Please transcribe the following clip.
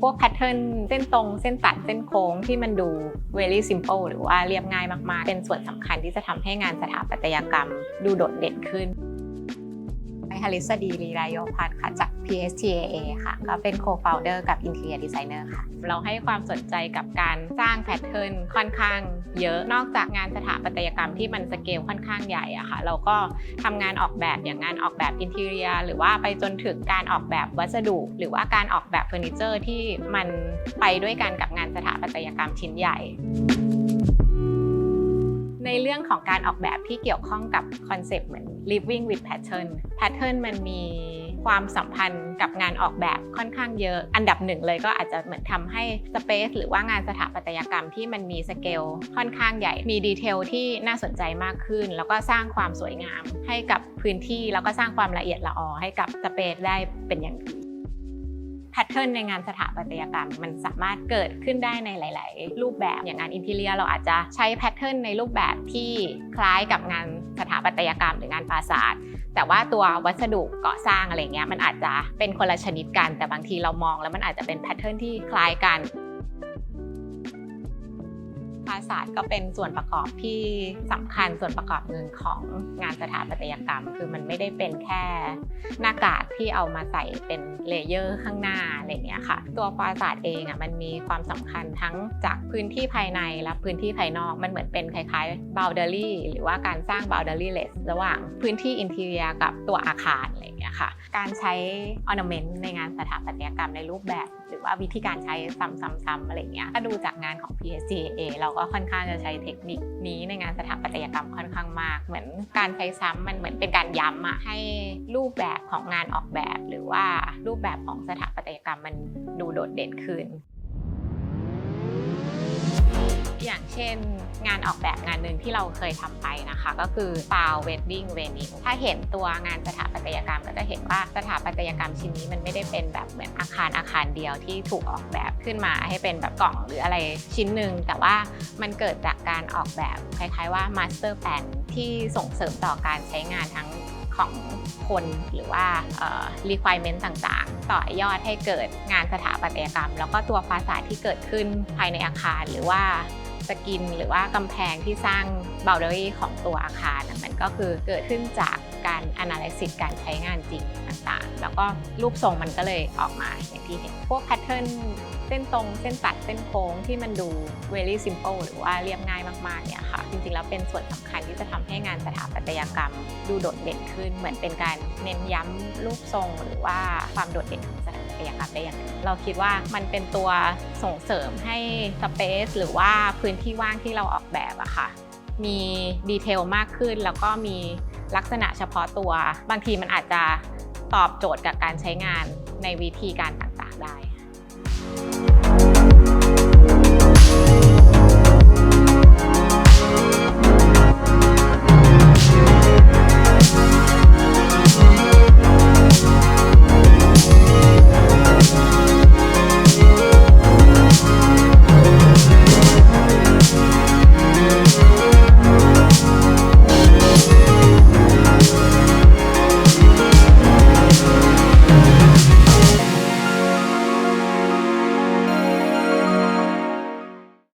พวกแพทเทิร์นเส้นตรงเส้นตัดเส้นโค้งที่มันดู very simple หรือว่าเรียบง่ายมาก ๆ เป็นส่วนสำคัญที่จะทำให้งานสถาปัตยกรรมดูโดดเด่นขึ้น ไฮาริสดีลีรายโยพัน์ค่ะจาก PSTAA ค่ะ ก็เป็น co-founder กับ Interior Designer ค่ะ เราให้ความสนใจกับการสร้างแพทเทิร์นค่อนข้างเยอะนอกจากงานสถาปัตยกรรมที่มันสเกลค่อนข้างใหญ่อะค่ะ เราก็ทำงานออกแบบอย่างงานออกแบบอินเท i รียหรือว่าไปจนถึงการออกแบบวัสดุ หรือว่าการออกแบบเฟอร์นิเจอร์ที่มันไปด้วยกันกับงานสถาปัตยกรรมชิ้นใหญ่ ในเรื่องของการออกแบบที่เกี่ยวข้องกับคอนเซปต์เหมือน living with pattern pattern มันมีความสัมพันธ์กับงานออกแบบค่อนข้างเยอะ อันดับหนึ่งเลยก็อาจจะเหมือนทำให้ space หรือว่างานสถาปัตยกรรมที่มันมีสเกลค่อนข้างใหญ่ มีดีเทลที่น่าสนใจมากขึ้น แล้วก็สร้างความสวยงามให้กับพื้นที่ แล้วก็สร้างความละเอียดละออให้กับ space ได้เป็นอย่างดี แพทเทิร์นในงานสถาปัตยกรรม มันสามารถเกิดขึ้นได้ในหลาย ๆ รูปแบบอย่างงานอินเทเรียเราอาจจะใช้แพทเทิร์นในรูปแบบที่คล้ายกับงานสถาปัตยกรรมหรืองานปราสาทแต่ว่าตัววัสดุก่อสร้างอะไรเงี้ยมันอาจจะเป็นคนละชนิดกัน แต่บางทีเรามองแล้วมันอาจจะเป็นแพทเทิร์นที่คล้ายกัน ภาสตร์ก็เป็นส่วนประกอบที่สำคัญส่วนประกอบหนึ่งของงานสถาปัตยกรรม คือมันไม่ได้เป็นแค่หน้ากากที่เอามาใส่เป็นเลเยอร์ข้างหน้าอะไรเงี้ยค่ะ ตัวปราสาทเองอะมันมีความสำคัญทั้งจากพื้นที่ภายในและพื้นที่ภายนอกมันเหมือนเป็นคล้ายๆ boundary หรือว่าการสร้าง boundaryless ระหว่างพื้นที่ interior กับตัวอาคารอะไรเงี้ยค่ะ การใช้ ornament ในงานสถาปัตยกรรมในรูปแบบ หรือว่าวิธีการใช้ซ้ำๆๆอะไรเงี้ยถ้าดูจากงานของ PSCA เราก็ค่อนข้างจะใช้เทคนิคนี้ในงานสถาปัตยกรรมค่อนข้างมาก เหมือนการใช้ซ้ำมันเหมือนเป็นการย้ำอะให้รูปแบบของงานออกแบบ หรือว่ารูปแบบของสถาปัตยกรรมมันดูโดดเด่นขึ้น อย่างเช่น งานออกแบบงานหนึ่งที่เราเคยทำไปนะคะ ก็คือ s o u Wedding Venue ถ้าเห็นตัวงานสถาปัตยกรรมก็จะเห็นว่าสถาปัตยกรรมชิ้นนี้มันไม่ได้เป็นแบบเหมือนอาคารอาคารเดียวที่ถูกออกแบบขึ้นมาให้เป็นแบบกล่องหรืออะไรชิ้นหนึ่งแต่ว่ามันเกิดจากการออกแบบคล้ายๆว่า Master Plan ที่ส่งเสริมต่อการใช้งานทั้งของคนหรือว่า requirement ต่างๆ ต่อยอดให้เกิดงานสถาปัตยกรรม แล้วก็ตัวภาษาที่เกิดขึ้นภายในอาคารหรือว่า สกิน หรือว่ากำแพงที่สร้าง boundary ของตัวอาคารมันก็คือเกิดขึ้นจากการ analysis การใช้งานจริงต่างๆ แล้วก็รูปทรงมันก็เลยออกมาอย่างที่เห็น พวก pattern เส้นตรง เส้นตัดเส้นโค้งที่มันดู very simple หรือว่าเรียบง่ายมากๆเนี่ยค่ะ จริงๆ แล้วเป็นส่วนสำคัญที่จะทำให้งานสถาปัตยกรรม ดูโดดเด่นขึ้น เหมือนเป็นการเน้นย้ำรูปทรงหรือว่าความโดดเด่นของสถาปัต ยกรรมได้อย่างเราคิดว่ามันเป็นตัวส่งเสริมให้สเปซหรือว่าพื้นที่ว่างที่เราออกแบบอะค่ะ มีดีเทลมากขึ้นแล้วก็มีลักษณะเฉพาะตัว บางทีมันอาจจะตอบโจทย์กับการใช้งานในวิธีการต่างๆได้